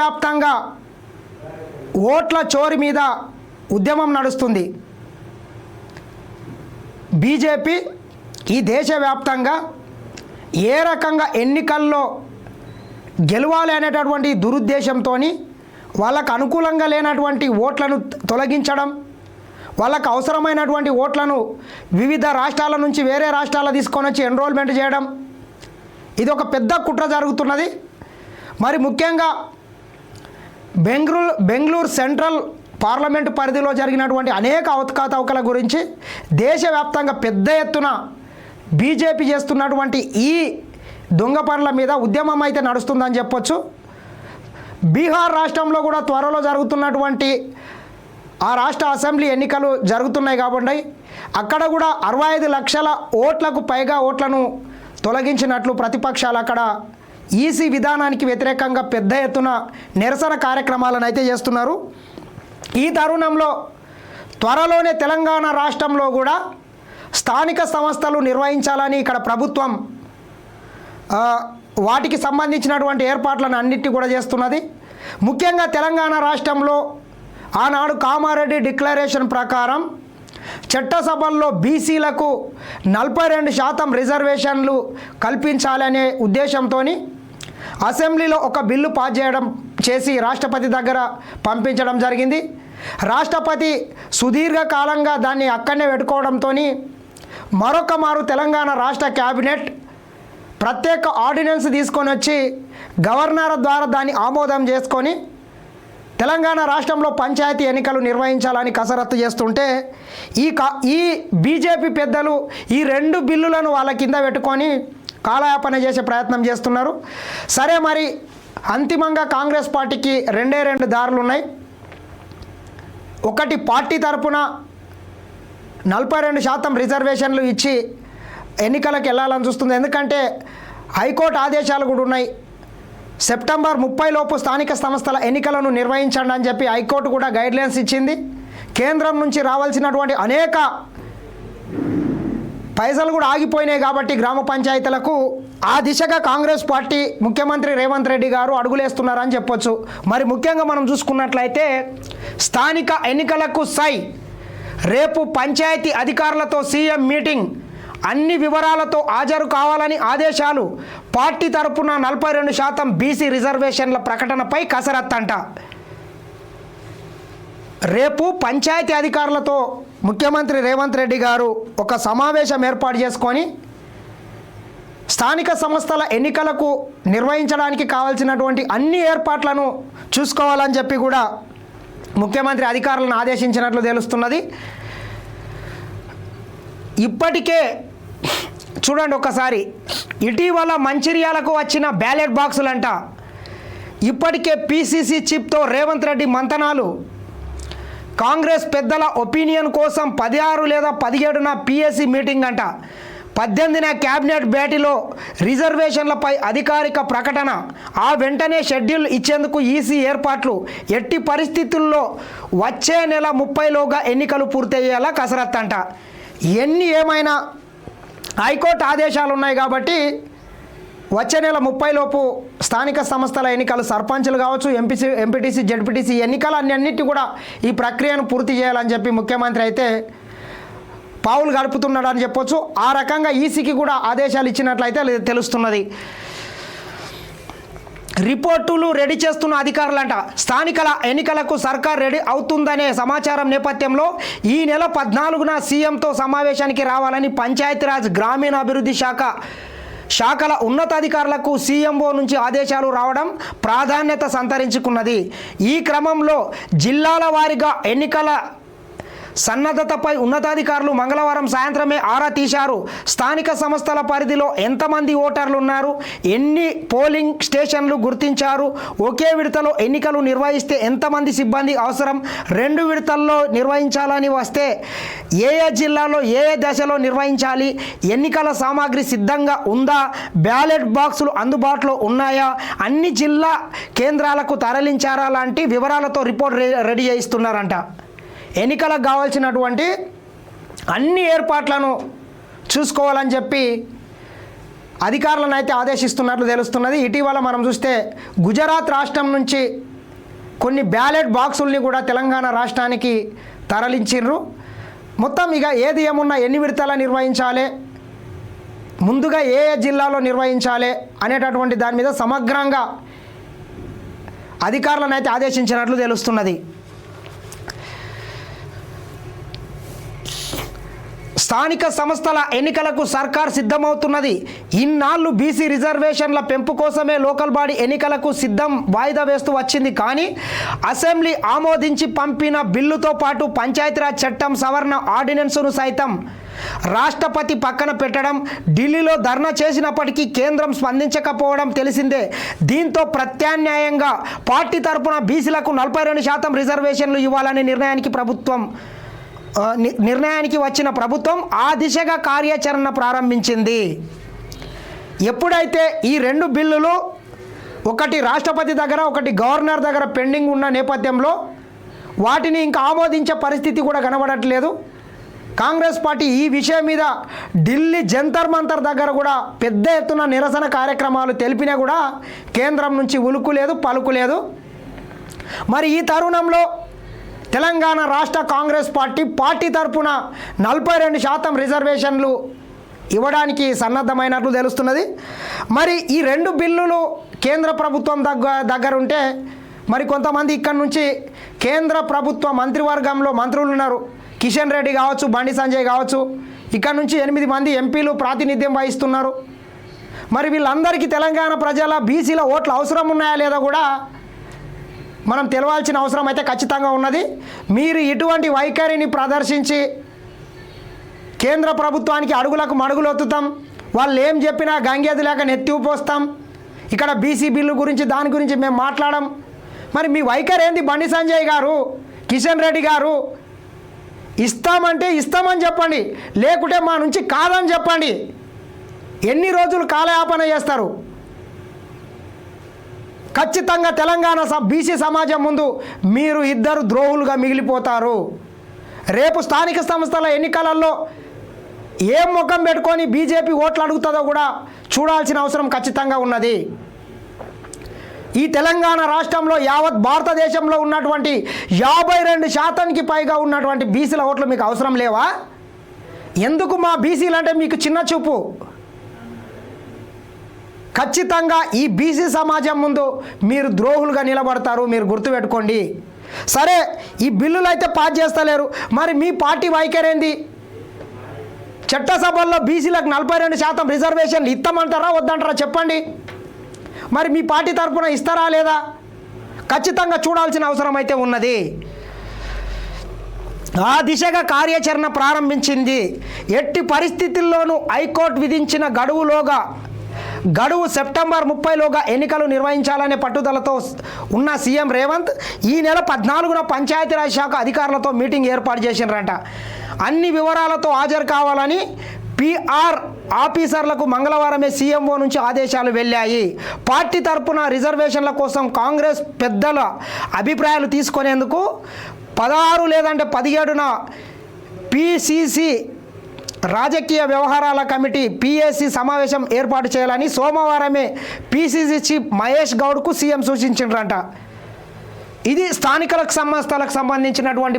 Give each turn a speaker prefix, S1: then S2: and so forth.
S1: వ్యాప్తంగా ఓట్ల చోరీ మీద ఉద్యమం నడుస్తుంది. బీజేపీ ఈ దేశవ్యాప్తంగా ఏ రకంగా ఎన్నికల్లో గెలవాలి అనేటటువంటి దురుద్దేశంతో వాళ్ళకు అనుకూలంగా లేనటువంటి ఓట్లను తొలగించడం వాళ్ళకు అవసరమైనటువంటి ఓట్లను వివిధ రాష్ట్రాల నుంచి వేరే రాష్ట్రాల తీసుకొని వచ్చి ఎన్రోల్మెంట్ చేయడం ఇది ఒక పెద్ద కుట్ర జరుగుతున్నది. మరి ముఖ్యంగా బెంగళూరు బెంగళూరు సెంట్రల్ పార్లమెంటు పరిధిలో జరిగినటువంటి అనేక అవతకాతవకల గురించి దేశవ్యాప్తంగా పెద్ద ఎత్తున బీజేపీ చేస్తున్నటువంటి ఈ దొంగ పనుల మీద ఉద్యమం అయితే నడుస్తుందని చెప్పొచ్చు. బీహార్ రాష్ట్రంలో కూడా త్వరలో జరుగుతున్నటువంటి ఆ రాష్ట్ర అసెంబ్లీ ఎన్నికలు జరుగుతున్నాయి కాబట్టి అక్కడ కూడా అరవై ఐదు లక్షల ఓట్లకు పైగా ఓట్లను తొలగించినట్లు ప్రతిపక్షాలు అక్కడ ఈసీ విధానానికి వ్యతిరేకంగా పెద్ద ఎత్తున నిరసన కార్యక్రమాలను అయితే చేస్తున్నారు. ఈ తరుణంలో త్వరలోనే తెలంగాణ రాష్ట్రంలో కూడా స్థానిక సంస్థలు నిర్వహించాలని ఇక్కడ ప్రభుత్వం వాటికి సంబంధించినటువంటి ఏర్పాట్లను అన్నిటి కూడా చేస్తున్నది. ముఖ్యంగా తెలంగాణ రాష్ట్రంలో ఆనాడు కామారెడ్డి డిక్లరేషన్ ప్రకారం చట్టసభల్లో బీసీలకు నలభై రెండు శాతం రిజర్వేషన్లు కల్పించాలనే ఉద్దేశంతో అసెంబ్లీలో ఒక బిల్లు పాస్ చేయడం చేసి రాష్ట్రపతి దగ్గర పంపించడం జరిగింది. రాష్ట్రపతి సుదీర్ఘకాలంగా దాన్ని అక్కడనే పెట్టుకోవడంతో మరొక మారు తెలంగాణ రాష్ట్ర క్యాబినెట్ ప్రత్యేక ఆర్డినెన్స్ తీసుకొని వచ్చి గవర్నర్ ద్వారా దాన్ని ఆమోదం చేసుకొని తెలంగాణ రాష్ట్రంలో పంచాయతీ ఎన్నికలు నిర్వహించాలని కసరత్తు చేస్తుంటే ఈ కా ఈ బీజేపీ పెద్దలు ఈ రెండు బిల్లులను వాళ్ళ కింద పెట్టుకొని కాలయాపన చేసే ప్రయత్నం చేస్తున్నారు. సరే మరి అంతిమంగా కాంగ్రెస్ పార్టీకి రెండే రెండు దారులు ఉన్నాయి. ఒకటి పార్టీ తరపున నలభై రెండు శాతం రిజర్వేషన్లు ఇచ్చి ఎన్నికలకు వెళ్ళాలని చూస్తుంది. ఎందుకంటే హైకోర్టు ఆదేశాలు కూడా ఉన్నాయి. సెప్టెంబర్ ముప్పై లోపు స్థానిక సంస్థల ఎన్నికలను నిర్వహించండి అని చెప్పి హైకోర్టు కూడా గైడ్లైన్స్ ఇచ్చింది. కేంద్రం నుంచి రావాల్సినటువంటి అనేక పైసలు కూడా ఆగిపోయినాయి కాబట్టి గ్రామ పంచాయతీలకు ఆ దిశగా కాంగ్రెస్ పార్టీ ముఖ్యమంత్రి రేవంత్ రెడ్డి గారు అడుగులేస్తున్నారని చెప్పొచ్చు. మరి ముఖ్యంగా మనం చూసుకున్నట్లయితే స్థానిక ఎన్నికలకు సై రేపు పంచాయతీ అధికారులతో సీఎం మీటింగ్ అన్ని వివరాలతో హాజరు కావాలని ఆదేశాలు పార్టీ తరపున నలభై రెండు శాతం బీసీ రిజర్వేషన్ల ప్రకటనపై కసరత్తంట. రేపు పంచాయతీ అధికారులతో ముఖ్యమంత్రి రేవంత్ రెడ్డి గారు ఒక సమావేశం ఏర్పాటు చేసుకొని స్థానిక సంస్థల ఎన్నికలకు నిర్వహించడానికి కావాల్సినటువంటి అన్ని ఏర్పాట్లను చూసుకోవాలని చెప్పి కూడా ముఖ్యమంత్రి అధికారులను ఆదేశించినట్లు తెలుస్తున్నది. ఇప్పటికే చూడండి ఒకసారి ఇటీవల మంచిర్యాలకు వచ్చిన బ్యాలెట్ బాక్సులంట. ఇప్పటికే పీసీసీ చిప్తో రేవంత్ రెడ్డి మంతనాలు కాంగ్రెస్ పెద్దల ఒపీనియన్ కోసం పదిహారు లేదా పదిహేడున పిఎస్సి మీటింగ్ అంట. పద్దెనిమిదిన క్యాబినెట్ భేటీలో రిజర్వేషన్లపై అధికారిక ప్రకటన. ఆ వెంటనే షెడ్యూల్ ఇచ్చేందుకు ఈసీ ఏర్పాట్లు. ఎట్టి పరిస్థితుల్లో వచ్చే నెల ముప్పైలోగా ఎన్నికలు పూర్తయ్యేలా కసరత్తు అంట ఎన్ని ఏమైనా హైకోర్టు ఆదేశాలు ఉన్నాయి కాబట్టి వచ్చే నెల ముప్పై లోపు స్థానిక సంస్థల ఎన్నికలు సర్పంచులు కావచ్చు ఎంపీసీ ఎంపీటీసీ జడ్పీటీసీ ఎన్నికలు అన్ని కూడా ఈ ప్రక్రియను పూర్తి చేయాలని చెప్పి ముఖ్యమంత్రి అయితే పావులు గడుపుతున్నాడు అని చెప్పొచ్చు. ఆ రకంగా ఈసీకి కూడా ఆదేశాలు ఇచ్చినట్లయితే తెలుస్తున్నది. రిపోర్టులు రెడీ చేస్తున్న అధికారులంట స్థానికల ఎన్నికలకు సర్కార్ రెడీ అవుతుందనే సమాచారం నేపథ్యంలో ఈ నెల పద్నాలుగున సీఎంతో సమావేశానికి రావాలని పంచాయతీరాజ్ గ్రామీణాభివృద్ధి శాఖ శాఖల ఉన్నతాధికారులకు సీఎంఓ నుంచి ఆదేశాలు రావడం ప్రాధాన్యత సంతరించుకున్నది. ఈ క్రమంలో జిల్లాల వారీగా ఎన్నికల సన్నద్ధతపై ఉన్నతాధికారులు మంగళవారం సాయంత్రమే ఆరా తీశారు. స్థానిక సంస్థల పరిధిలో ఎంతమంది ఓటర్లు ఉన్నారు ఎన్ని పోలింగ్ స్టేషన్లు గుర్తించారు? ఒకే విడతలో ఎన్నికలు నిర్వహిస్తే ఎంతమంది సిబ్బంది అవసరం? రెండు విడతల్లో నిర్వహించాలని వస్తే ఏ ఏ జిల్లాలో ఏ ఏ దశలో నిర్వహించాలి? ఎన్నికల సామాగ్రి సిద్ధంగా ఉందా? బ్యాలెట్ బాక్సులు అందుబాటులో ఉన్నాయా? అన్ని జిల్లా కేంద్రాలకు తరలించారా? లాంటి వివరాలతో రిపోర్ట్ రెడీ చేయిస్తున్నారంట. ఎన్నికలకు కావాల్సినటువంటి అన్ని ఏర్పాట్లను చూసుకోవాలని చెప్పి అధికారులను అయితే ఆదేశిస్తున్నట్లు తెలుస్తున్నది. ఇటీవల మనం చూస్తే గుజరాత్ రాష్ట్రం నుంచి కొన్ని బ్యాలెట్ బాక్సుల్ని కూడా తెలంగాణ రాష్ట్రానికి తరలించిండ్రు మొత్తం ఇక ఏది ఏమున్నా ఎన్ని విడతల నిర్వహించాలి ముందుగా ఏ ఏ జిల్లాలో నిర్వహించాలి అనేటటువంటి దాని మీద సమగ్రంగా అధికారులను అయితే ఆదేశించినట్లు తెలుస్తున్నది. స్థానిక సంస్థల ఎన్నికలకు సర్కార్ సిద్ధమవుతున్నది. ఇన్నాళ్ళు బీసీ రిజర్వేషన్ల పెంపు కోసమే లోకల్ బాడీ ఎన్నికలకు సిద్ధం వాయిదా వేస్తూ వచ్చింది. కానీ అసెంబ్లీ ఆమోదించి పంపిన బిల్లుతో పాటు పంచాయతీరాజ్ చట్టం సవరణ ఆర్డినెన్స్ను సైతం రాష్ట్రపతి పక్కన పెట్టడం ఢిల్లీలో ధర్నా చేసినప్పటికీ కేంద్రం స్పందించకపోవడం తెలిసిందే. దీంతో ప్రత్యామ్నాయంగా పార్టీ తరపున బీసీలకు నలభై రెండు శాతం రిజర్వేషన్లు ఇవ్వాలనే నిర్ణయానికి ప్రభుత్వం నిర్ణయానికి వచ్చిన ప్రభుత్వం ఆ దిశగా కార్యాచరణ ప్రారంభించింది. ఎప్పుడైతే ఈ రెండు బిల్లులు ఒకటి రాష్ట్రపతి దగ్గర ఒకటి గవర్నర్ దగ్గర పెండింగ్ ఉన్న నేపథ్యంలో వాటిని ఇంకా ఆమోదించే పరిస్థితి కూడా కనబడట్లేదు. కాంగ్రెస్ పార్టీ ఈ విషయం మీద ఢిల్లీ జంతర్ మంతర్ దగ్గర కూడా పెద్ద ఎత్తున నిరసన కార్యక్రమాలు తెలిపినా కూడా కేంద్రం నుంచి ఉలుకు లేదు పలుకు లేదు. మరి ఈ తరుణంలో తెలంగాణ రాష్ట్ర కాంగ్రెస్ పార్టీ పార్టీ తరపున నలభై రెండు శాతం రిజర్వేషన్లు ఇవ్వడానికి సన్నద్ధమైనట్లు తెలుస్తున్నది. మరి ఈ రెండు బిల్లులు కేంద్ర ప్రభుత్వం దగ్గర దగ్గర ఉంటే మరి కొంతమంది ఇక్కడి నుంచి కేంద్ర ప్రభుత్వ మంత్రివర్గంలో మంత్రులు ఉన్నారు. కిషన్ రెడ్డి కావచ్చు బండి సంజయ్ కావచ్చు. ఇక్కడ నుంచి ఎనిమిది మంది ఎంపీలు ప్రాతినిధ్యం వహిస్తున్నారు. మరి వీళ్ళందరికీ తెలంగాణ ప్రజల బీసీల ఓట్లు అవసరం ఉన్నాయా లేదా కూడా మనం తెలవాల్సిన అవసరం అయితే ఖచ్చితంగా ఉన్నది. మీరు ఇటువంటి వైఖరిని ప్రదర్శించి కేంద్ర ప్రభుత్వానికి అడుగులకు మడుగులు ఒత్తుతాం. వాళ్ళు ఏం చెప్పినా గంగేది లేక నెత్తి పోస్తాం ఇక్కడ బీసీ బిల్లు గురించి దాని గురించి మేము మాట్లాడం. మరి మీ వైఖరి ఏంది బండి సంజయ్ గారు కిషన్ రెడ్డి గారు? ఇస్తామంటే ఇస్తామని చెప్పండి. లేకుంటే మా నుంచి కాదని చెప్పండి. ఎన్ని రోజులు కాలయాపన చేస్తారు? ఖచ్చితంగా తెలంగాణ స- బీసీ సమాజం ముందు మీరు ఇద్దరు ద్రోహులుగా మిగిలిపోతారు. రేపు స్థానిక సంస్థల ఎన్నికలలో ఏం ముఖం పెట్టుకొని బీజేపీ ఓట్లు అడుగుతుందో కూడా చూడాల్సిన అవసరం ఖచ్చితంగా ఉన్నది. ఈ తెలంగాణ రాష్ట్రంలో యావత్ భారతదేశంలో ఉన్నటువంటి యాభై రెండు శాతానికి పైగా ఉన్నటువంటి బీసీల ఓట్లు మీకు అవసరం లేవా? ఎందుకు మా బీసీలు అంటే మీకు చిన్న చూపు? ఖచ్చితంగా ఈ బీసీ సమాజం ముందు మీరు ద్రోహులుగా నిలబడతారు మీరు గుర్తుపెట్టుకోండి సరే ఈ బిల్లులు అయితే పాస్ చేస్తలేరు. మరి మీ పార్టీ వైఖరేంది? చట్టసభల్లో బీసీలకు నలభై రెండు శాతం రిజర్వేషన్లు ఇస్తామంటారా వద్దంటారా చెప్పండి. మరి మీ పార్టీ తరఫున ఇస్తారా లేదా? ఖచ్చితంగా చూడాల్సిన అవసరం అయితే ఉన్నది. ఆ దిశగా కార్యాచరణ ప్రారంభించింది. ఎట్టి పరిస్థితుల్లోనూ హైకోర్టు విధించిన గడువులోగా గడువు సెప్టెంబర్ ముప్పైలోగా ఎన్నికలు నిర్వహించాలనే పట్టుదలతో ఉన్న సీఎం రేవంత్ ఈ నెల పద్నాలుగున పంచాయతీరాజ్ శాఖ అధికారులతో మీటింగ్ ఏర్పాటు చేసినారంట అన్ని వివరాలతో హాజరు కావాలని పిఆర్ ఆఫీసర్లకు మంగళవారమే సీఎంఓ నుంచి ఆదేశాలు వెళ్ళాయి. పార్టీ తరపున రిజర్వేషన్ల కోసం కాంగ్రెస్ పెద్దల అభిప్రాయాలు తీసుకునేందుకు పదహారు లేదంటే పదిహేడున పిసిసి రాజకీయ వ్యవహారాల కమిటీ పీఏసీ సమావేశం ఏర్పాటు చేయాలని సోమవారమే పిసిసి చీఫ్ మహేష్ గౌడ్కు సీఎం సూచించిండ్రంట. ఇది స్థానికులకు సంస్థలకు సంబంధించినటువంటి